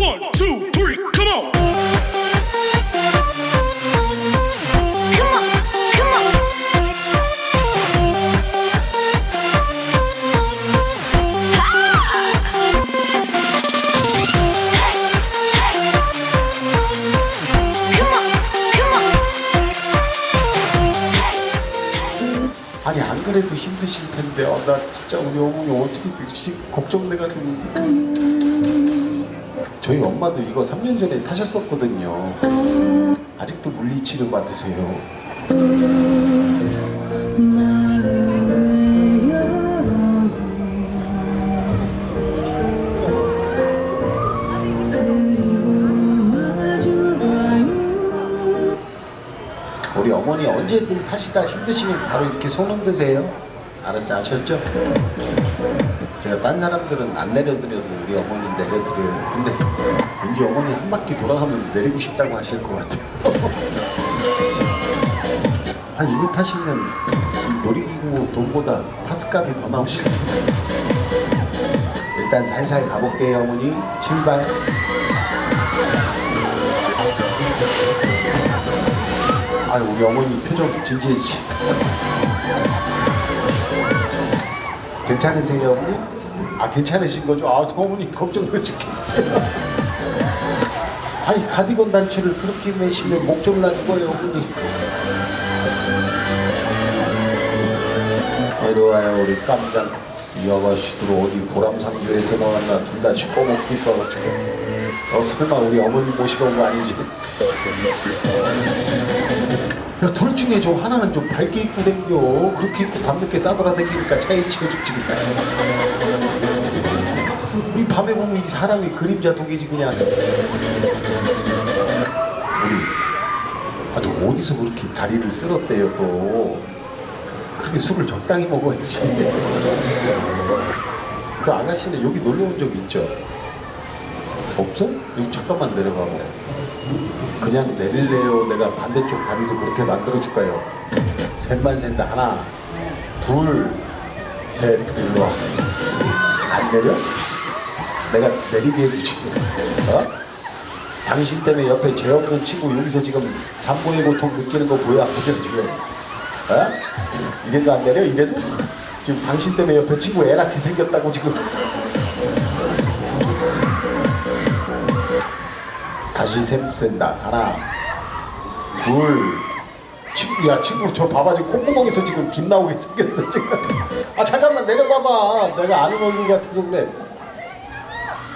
One, two, three, come on. Come on, come on. Come on, come on. 아니 안 그래도 힘드실 텐데 어, 나 진짜 우리 어머니 어떻게 드시 걱정돼가지고 저희 엄마도 이거 3년 전에 타셨었거든요. 아직도 물리치료 받으세요. 우리 어머니 언제든 타시다 힘드시면 바로 이렇게 손 흔 드세요. 알았죠 아셨죠? 제가 딴 사람들은 안 내려드려도 우리 어머니 내려드려요. 근데 왠지 어머니 한 바퀴 돌아가면 내리고 싶다고 하실 것 같아요. 아니 이거 타시면 이 놀이기구 돈보다 파스값이 더 나오실 텐데. 일단 살살 가볼게요 어머니. 출발. 아유 우리 어머니 표정 진지해지 괜찮으세요 어머니? 아 괜찮으신 거죠? 아 어머니 걱정돼 죽겠어요. 아니 가디건 단추를 그렇게 매시면 목 졸라 죽어요 어머니. 이리 와요 우리 깜장. 이 아가씨들 어디 보람상주에서 나왔나 둘다 슈퍼먹기 떠가지고 어 설마 우리 어머니 모시고 온 거 아니지? 야, 둘 중에 좀 하나는 좀 밝게 입고 댕겨 그렇게 입고 밤늦게 싸돌아다니니까 차에 치여 죽지 이 밤에 보면 이 사람이 그림자 두 개지 그냥 우리 아주 어디서 그렇게 다리를 쓸었대요 또 그렇게 술을 적당히 먹어야지 그 아가씨는 여기 놀러 온 적 있죠? 없어? 여기 잠깐만 내려봐봐 그냥 내릴래요? 내가 반대쪽 다리도 그렇게 만들어 줄까요? 셋만 셋다 하나 둘 셋 일로 와 안 내려? 내가 내리게 해주지 어? 당신 때문에 옆에 죄 없는 친구 여기서 지금 산모의 고통 느끼는 거 보여 안 보여 지금 어? 이래도 안 내려? 이래도? 지금 당신 때문에 옆에 친구 애 낳게 생겼다고 지금 다시 셈 센다 하나 둘 친구 야 친구 저 봐봐 지금 콧구멍에서 지금 김 나오게 생겼어 지금 아 잠깐만 내려봐봐 내가 아는 얼굴 같아서 그래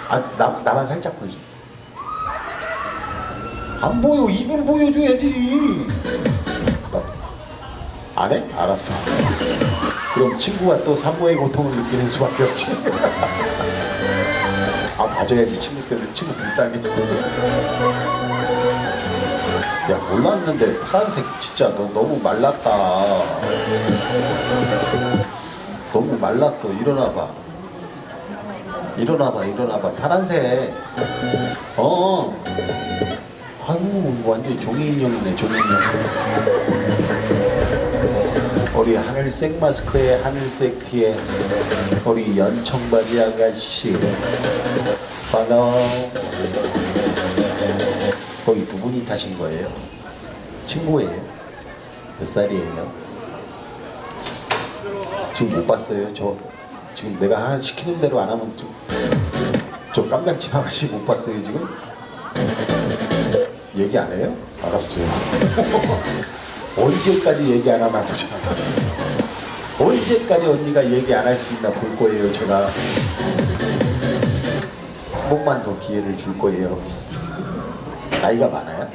아 나, 나만 살짝 보여줘. 안 보여. 입을 보여줘야지 안 해? 알았어. 그럼 친구가 또 산모의 고통을 느끼는 수밖에 없지. 아 봐줘야지 친구 때문에 친구 불쌍해. 야 몰랐는데 파란색 진짜 너 너무 말랐다. 너무 말랐어. 일어나봐 일어나봐 일어나봐 파란색 어 아이고 완전 종이 인형이네 종이 인형 우리 하늘색 마스크에 하늘색 티에 우리 연청 바지 아가씨 반가워 거기 두 분이 타신 거예요? 친구예요? 몇 살이에요? 지금 못 봤어요? 저 지금 내가 하나 시키는 대로 안 하면 좀, 저 깜짝집 아가씨 못 봤어요 지금? 얘기 안 해요? 알았어요 언제까지 얘기 안 하나 보자 언제까지 언니가 얘기 안 할 수 있나 볼 거예요 제가 한 번만 더 기회를 줄 거예요 나이가 많아요?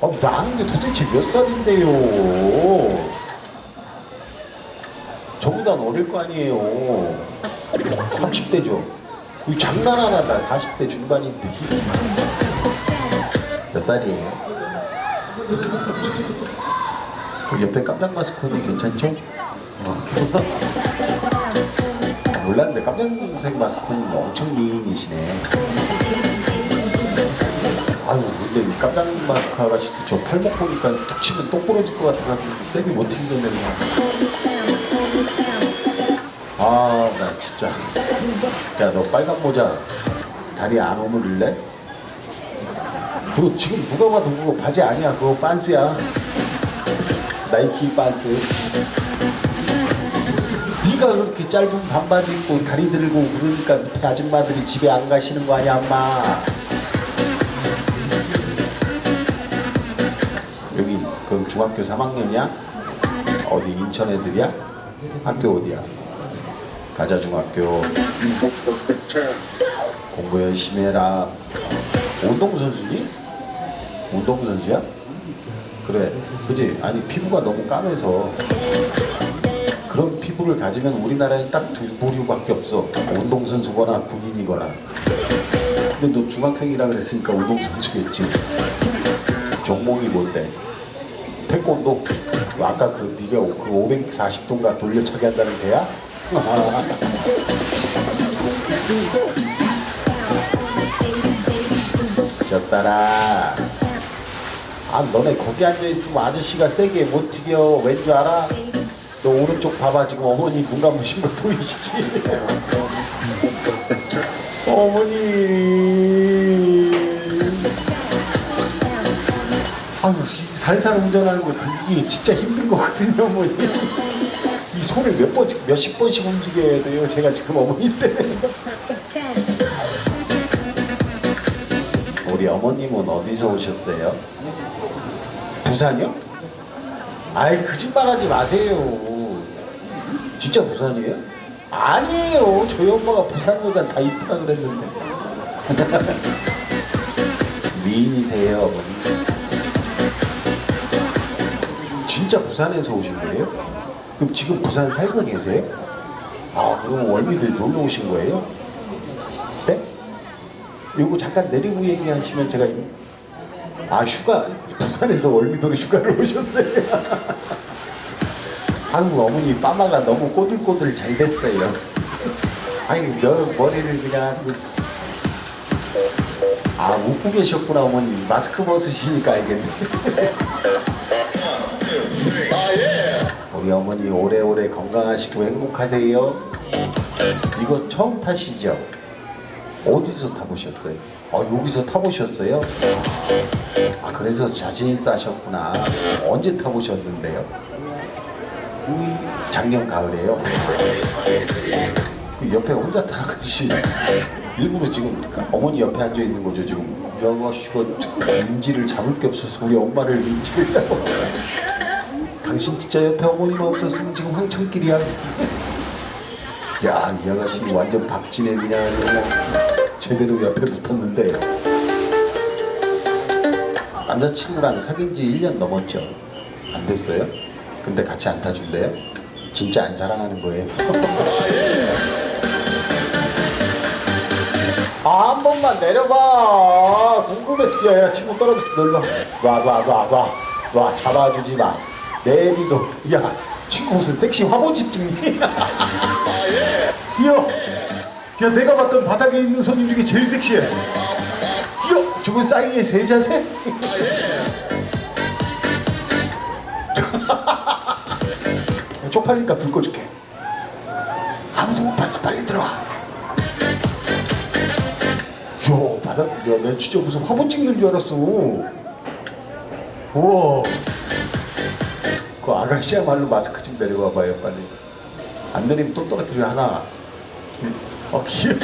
어, 나는 게 도대체 몇 살인데요 어릴 거 아니에요 30대죠 이거 장난하나 나 40대 중반인데 몇 살이에요? 그 옆에 깜짝 마스크는 괜찮죠? 어. 아, 몰랐는데 깜짝색 마스크는 엄청 미인이시네. 아유 근데 이 깜짝 마스크 아가씨도 저 팔목 보니까 툭 치면 똥 부러질 것 같아가지고 세게 못 튕겼네 그냥. 아 나 진짜. 야 너 빨간 모자 다리 안 오므릴래? 그거 지금 누가 봐도 그거 바지 아니야. 그거 반스야. 나이키 반스. 네가 그렇게 짧은 반바지 입고 다리 들고 그러니까 밑에 아줌마들이 집에 안 가시는 거 아니야, 엄마. 여기 그럼 중학교 3학년이야? 어디 인천 애들이야? 학교 어디야? 가자 중학교. 공부 열심히 해라. 운동선수니? 운동선수야? 그래. 그지? 아니, 피부가 너무 까매서. 그런 피부를 가지면 우리나라에 딱 두 부류밖에 없어. 운동선수거나 군인이거나. 근데 너 중학생이라 그랬으니까 운동선수겠지. 종목이 뭔데? 태권도? 아까 그 네가 그 540도인가 돌려차기 한다는 데야? 졌다라. 아 너네 거기 앉아 있으면 아저씨가 세게 못 튀겨. 왠 줄 알아? 너 오른쪽 봐봐 지금 어머니 눈 감으신 거 보이시지? 어머니. 아유 이 살살 운전하는 거 이게 진짜 힘든 거거든요 어머니. 이 손을 몇 번씩 몇십 번씩 움직여야 돼요. 제가 지금 어머니 때문에. 우리 어머님은 어디서 오셨어요? 부산이요? 아이 거짓말 하지 마세요. 진짜 부산이에요? 아니에요. 저희 엄마가 부산 여자 다 이쁘다 그랬는데. 미인이세요, 어머니. 진짜 부산에서 오신 거예요? 그럼 지금 부산 살고 계세요? 아, 그럼 월미들 놀러 오신 거예요? 네? 요거 잠깐 내리고 얘기하시면 제가 이- 아 휴가 부산에서 월미도로 휴가를 오셨어요. 아이고 어머니 빠마가 너무 꼬들꼬들 잘 됐어요. 아니 여 머리를 그냥 그- 아 웃고 계셨구나 어머니 마스크 벗으시니까 알겠네. 우리 어머니 오래오래 건강하시고 행복하세요. 이거 처음 타시죠? 어디서 타보셨어요? 어 여기서 타보셨어요? 아 그래서 자신 있어 하셨구나. 언제 타보셨는데요? 작년 가을에요. 그 옆에 혼자 타가지 일부러 지금 어머니 옆에 앉아 있는 거죠 지금. 여가씨가 인지를 잡을 게 없어서 우리 엄마를 인지를 잡아. 당신 진짜 옆에 어머니만 없었으면 지금 황천길이야. 야, 이 아가씨 완전 박진애 그냥, 그냥 제대로 옆에 붙었는데 남자친구랑 사귄 지 1년 넘었죠. 안 됐어요? 근데 같이 안 타준대요? 진짜 안 사랑하는 거예요. 아, 한 번만 내려봐. 궁금해서. 야, 야, 친구 떨어졌어. 놀러. 와, 와, 와, 와. 와, 잡아주지 마. 내비도. 야, 친구 무슨 섹시 화보집 찍니? 야, 야, 내가 봤던 바닥에 있는 손님 중에 제일 섹시해. 야, 저건 싸이의 세 자세? 쪽팔리니까 불 꺼줄게. 아무도 못 봤어. 빨리 들어와. 야, 바닥, 야, 내 진짜 무슨 화보 찍는 줄 알았어. 우와. 그 아가씨야말로 마스크 좀 내려와 봐요, 빨리. 안 내리면 또 떨어뜨려 하나. 어, 귀여워.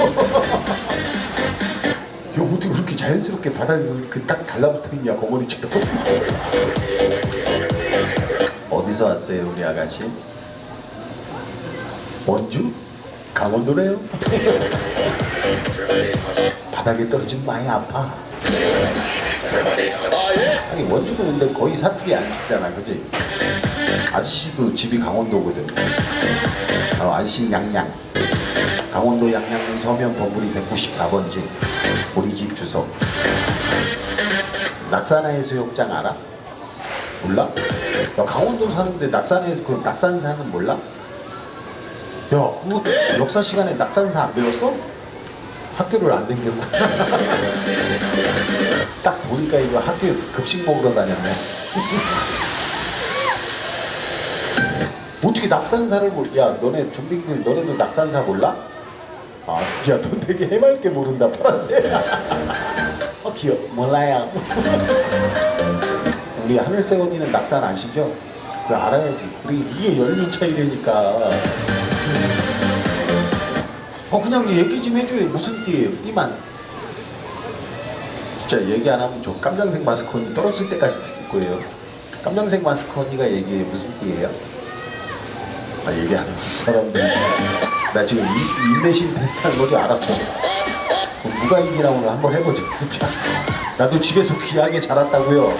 야, 어떻게 그렇게 자연스럽게 바닥에 그딱 달라붙어 있냐, 거머리처럼. 어디서 왔어요, 우리 아가씨? 원주? 강원도래요? 바닥에 떨어지면 많이 아파. 아니 원주는 근데 거의 사투리 안 쓰잖아, 그지? 아저씨도 집이 강원도거든. 어, 안심 양양. 강원도 양양 서면 범부리 194번지. 우리 집 주소. 낙산해 수욕장 알아? 몰라? 야, 강원도 사는데 낙산에서 그 낙산사는 몰라? 야, 그거 역사 시간에 낙산사 안 배웠어? 학교를 안 댕겼구나. 딱 보니까 이거 학교에 급식 먹으러 다녔네. 어떻게 낙산사를 몰? 야, 너네 중딩들 너네도 낙산사 몰라? 아, 야, 너 되게 해맑게 모른다, 파란색. 아, 기어 몰라요. 우리 하늘색 언니는 낙산 아시죠? 그 알아야지. 우리 이게 연륜 차이라니까. 어 그냥 얘기 좀 해줘요. 무슨 띠예요? 띠만. 진짜 얘기 안 하면 저 깜장색 마스크 언니 떨어질 때까지 듣을 거예요. 깜장색 마스크 언니가 얘기해 무슨 띠예요? 아 얘기 안 해줄 사람들. 나 지금 인- 인내심 테스트하는 거지 알았어. 누가 오늘 한번 해보자 진짜. 나도 집에서 귀하게 자랐다고요.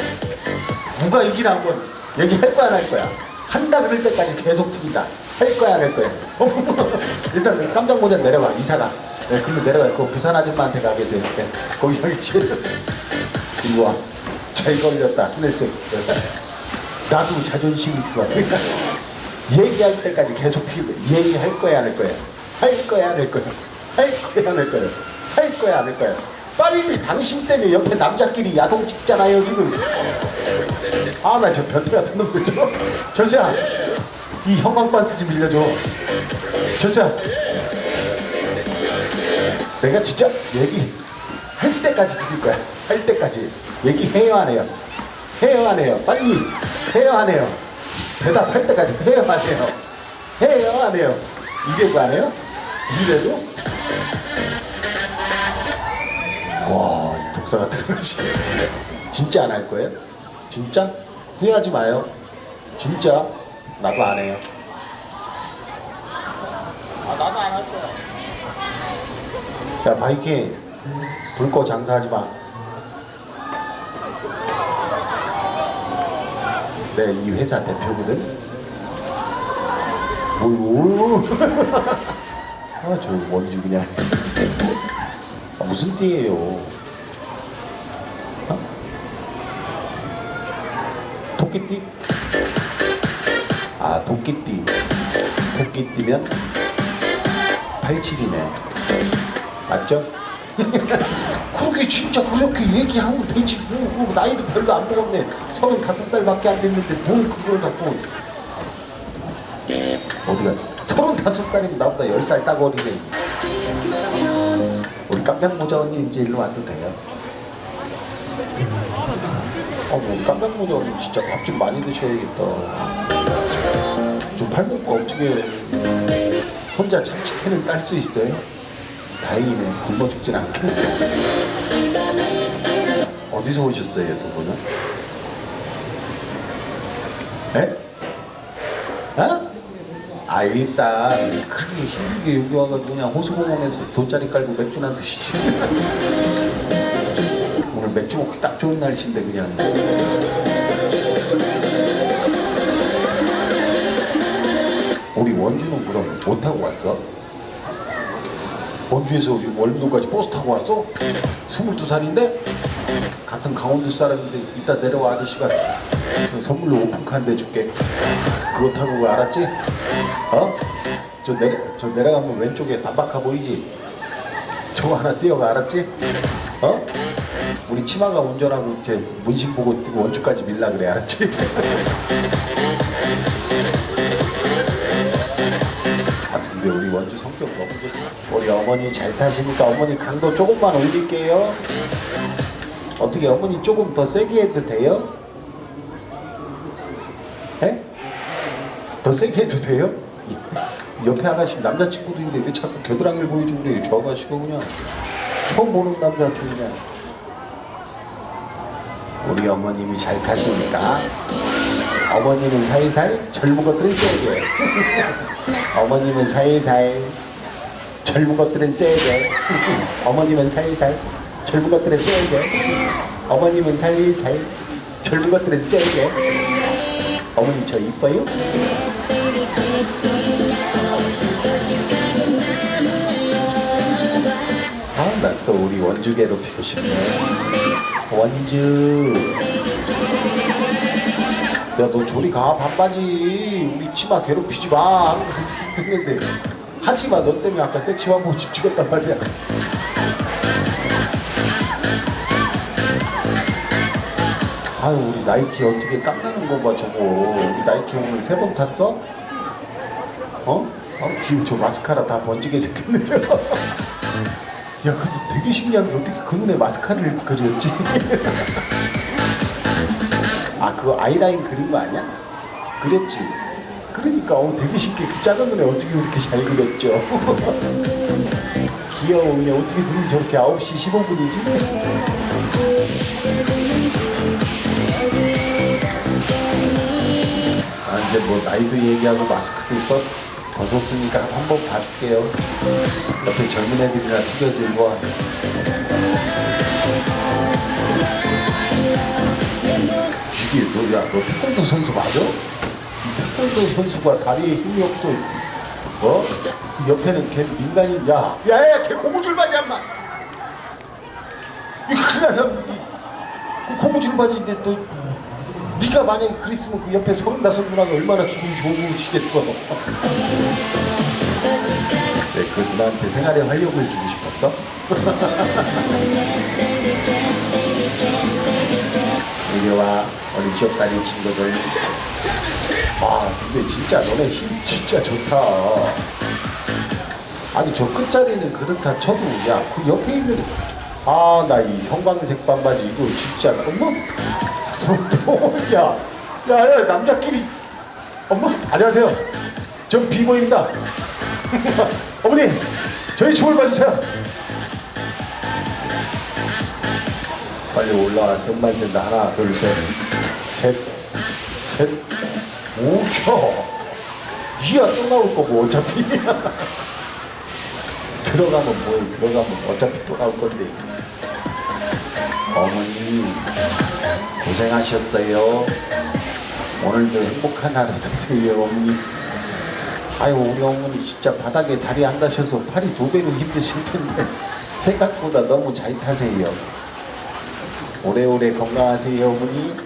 누가 이기나 한번 얘기할 거야 안 할 거야. 한다 그럴 때까지 계속 튀긴다. 할 거야 안 할 거야. 일단 그 깜짝 모자 내려가 이사가. 네, 글로 내려가. 그 부산 아줌마한테 가 계세요. 네, 거기 여기 지금 이리 와. 잘 걸렸다 하늘색. 나도 자존심 있어. 얘기할 때까지 계속 튀고 얘기할 거야 안 할 거야. 할 거야 안 할 거야. 할 거야 안 할 거야. 할 거야 안 할 거야. 빨리 당신 때문에 옆에 남자끼리 야동 찍잖아요 지금. 아 나 저 변태 같은 놈들 좀. 저수야 이 형광반스 좀 빌려줘. 저수야 내가 진짜 얘기 할 때까지 들을 거야. 할 때까지 얘기해요 안 해요. 해요 안 해요. 빨리 해요 안 해요. 대답할 때까지 해요 안 해요. 해요 안 해요. 이래도 안 해요? 이래도? 와, 이 독사가 들어가시네. 진짜 안 할 거예요? 진짜? 후회하지 마요. 진짜? 나도 안 해요. 아, 나도 안 할 거야. 야, 바이킹. 불 꺼 장사하지 마. 네, 이 회사 대표거든. 오, 아, 저 원주 그냥. 아, 무슨 띠예요? 어? 토끼띠? 아, 토끼띠. 토끼띠면 87이네. 맞죠? 그게 진짜 그렇게 얘기하면 되지. 뭐, 뭐, 나이도 별로 안 먹었네. 서른 다섯 살밖에 안 됐는데 뭘 그걸 갖고. 어디 갔어? 서른 다섯 살이면 나보다 열 살 딱 어리네. 우리 깜짝 모자 언니 이제 일로 와도 돼요. 어, 우리 깜짝 모자 언니 진짜 밥 좀 많이 드셔야겠다. 좀 팔먹고 어떻게 혼자 참치캔을 딸 수 있어요? 다행이네. 굶어 죽진 않겠네. 어디서 오셨어요, 두 분은? 에? 어? 아, 일산. 그렇게 힘들게 여기 와가지고 그냥 호수공원에서 돗자리 깔고 맥주나 드시지. 오늘 맥주 먹기 딱 좋은 날씨인데, 그냥. 우리 원주는 그럼 못 타고 왔어? 원주에서 월미도까지 버스 타고 왔어? 22살인데? 같은 강원도 사람인데 이따 내려와 아저씨가 그 선물로 오픈카 한 대 줄게 그거 타고 가 알았지? 어? 저, 내려, 저 내려가면 왼쪽에 단박하 보이지? 저거 하나 띄어가 알았지? 어? 우리 치마가 운전하고 이제 문신 보고 뛰고 원주까지 밀라 그래 알았지? 아 근데 우리 원주 성격 너무 좋다 우리 어머니 잘 타시니까 어머니 강도 조금만 올릴게요 어떻게 어머니 조금 더 세게 해도 돼요? 에? 더 세게 해도 돼요? 옆에 아가씨 남자친구도 있는데 왜 자꾸 겨드랑이를 보여주고 그래요. 저 아가씨가 그냥. 처음 보는 남자한테 그냥. 우리 어머님이 잘 타시니까 어머니는 살살 젊은 것들은 세게. 어머님은 살살 젊은 것들은 세게. 어머님은 살살 젊은 것들은 세게. 어머님은 살살 젊은 것들은 세게 어머니 저 이뻐요? 아, 나 또 우리 원주 괴롭히고 싶네. 원주. 야, 너 저리 가, 반바지. 우리 치마 괴롭히지 마. 힘든데. 하지 마. 너 때문에 아까 섹시한 모집 찍었단 말이야. 아유, 우리 나이키 어떻게 거 봐, 저거. 우리 나이키 오늘 세 번 탔어? 어? 아, 저 마스카라 다 번지게 생겼는데. 그래서 되게 신기한 게 어떻게 그 눈에 마스카라를 그렸지? 아 그거 아이라인 그린 거 아니야? 그렸지. 그러니까 어, 되게 신기해. 그 작은 눈에 어떻게 그렇게 잘 그렸죠? 귀여워. 그냥 어떻게 눈이 저렇게 9시 15분이지? 아 이제 뭐 나이도 얘기하고 마스크도 써 벗었으니까 한번 봐줄게요. 옆에 젊은 애들이나 튀겨들고 이게 너야 너 태권도 선수 맞아? 이 태권도 선수가 다리에 힘이 없어. 어? 그 옆에는 걔 민간인 야 야야 걔 고무줄 바지 한마. 이 큰일 나그 고무줄 바지인데 또 네가 만약에 그랬으면 그 옆에 서른다섯 누나가 얼마나 기분이 좋으시겠어. 네, 그 누나한테 생활의 활력을 주고 싶었어? 이리 와, 우리 지역다리 친구들. 아, 근데 진짜 너네 힘 진짜 좋다. 아니, 저 끝자리는 그렇다 쳐도, 야, 그 옆에 있는, 아, 나 이 형광색 반바지 이거 진짜, 어머, 야, 야, 야, 남자끼리, 어머, 안녕하세요. 전 비모입니다. 어머니, 저희 춤을 봐주세요. 빨리 올라와 셋만 센다. 하나 둘 셋 셋 셋. 오켜 이야 또 나올 거고 어차피. 들어가면 뭘 들어가면 어차피 또 나올 건데 어머니 고생하셨어요 오늘도 행복한 하루 되세요 어머니 아유 우리 어머니 진짜 바닥에 다리 안 가셔서 팔이 두 배로 힘드실 텐데 생각보다 너무 잘 타세요 오래오래 건강하세요 어머니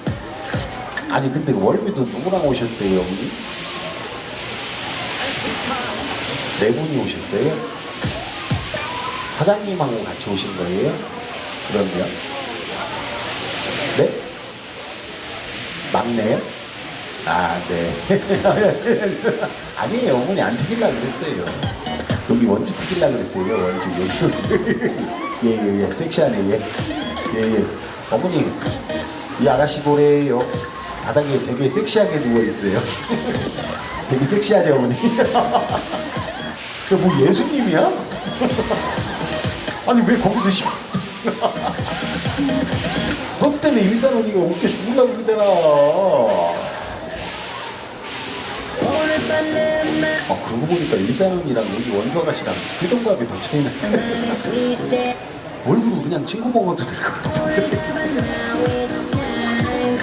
아니 근데 월미도 누구랑 오셨대요 어머니? 네 분이 오셨어요? 사장님하고 같이 오신 거예요? 그럼요 네? 막내요? 아, 네. 아니에요. 어머니 안 튀길라 그랬어요. 여기 원주 튀길라 그랬어요. 원주, 여기. 예, 예, 예. 섹시하네, 예. 예, 예. 어머니, 이 아가씨 보래요. 바닥에 되게 섹시하게 누워있어요. 되게 섹시하죠, 어머니? 뭐 예수님이야? 아니, 왜 거기서 씨. 너 때문에 일산 언니가 웃겨 죽으려고 그러잖아. 아 그러고 보니까 일산 언니랑 여기 원주 아가씨랑 표정감이 더 차이나. 얼굴은 그냥 친구 먹어도 될 것 같은데.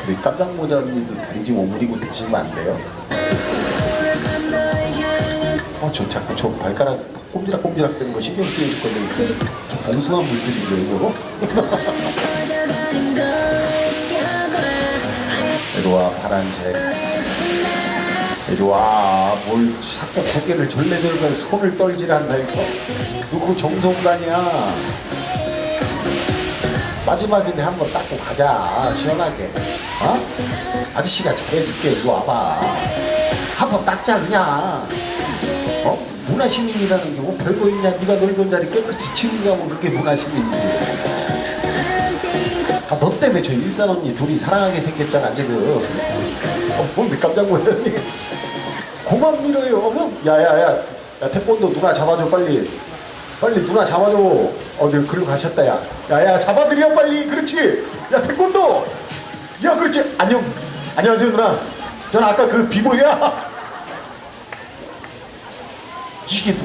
우리 깜짝 모자 언니도 다리 좀 오므리고 드시면 안 돼요? 어, 저 자꾸 저 발가락 꼼지락꼼지락 되는 거 신경 쓰여줄 건데 저 봉숭아 물들이고요 저거. 이리 와 파란색. 이리 와 뭘 자꾸 고개를 들고 손을 떨질 않나 이거? 그거 정성간이야? 마지막인데 한번 닦고 가자 시원하게. 어? 아저씨가 잘해줄게 이리 와봐. 한번 닦자 그냥. 어? 문화시민이라는 게 뭐 별거 있냐? 네가 놀던 자리 깨끗이 치우고 가면 그게 문화시민이지 아, 너 때문에 저 일산 언니 둘이 사랑하게 생겼잖아 지금. 어, 뭔데 깜짝 놀랐니? 고만 밀어요 야야야. 야 태권도 누나 잡아줘 빨리. 빨리 누나 잡아줘. 어 내가 글로 가셨다 야. 야야 잡아드려 빨리. 그렇지. 야 태권도. 야 그렇지. 안녕. 안녕하세요 누나. 전 아까 그 비보야. 이게 누,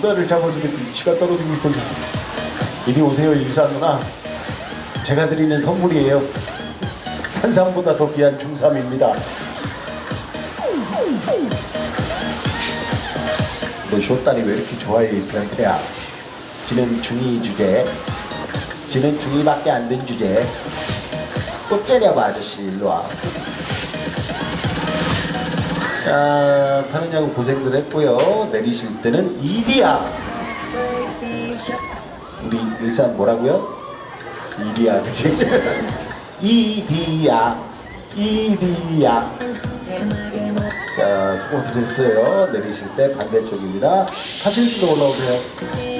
누나를 잡아주게 지가 떨어지고 있어 이리 오세요 일산 누나 제가 드리는 선물이에요. 산삼보다 더 귀한 중삼입니다. 너 쇼딸이 왜 이렇게 좋아해 이 변태야? 지는 중이 주제. 지는 중이밖에 안 된 주제. 또 째려봐 아저씨 일로 와. 자 타느냐고 고생들 했고요. 내리실 때는 이디야. 우리 일산 뭐라고요? 이디야 그치? 이디야 이디야. 자 수고들 했어요. 내리실 때 반대쪽입니다. 타실 때 올라오세요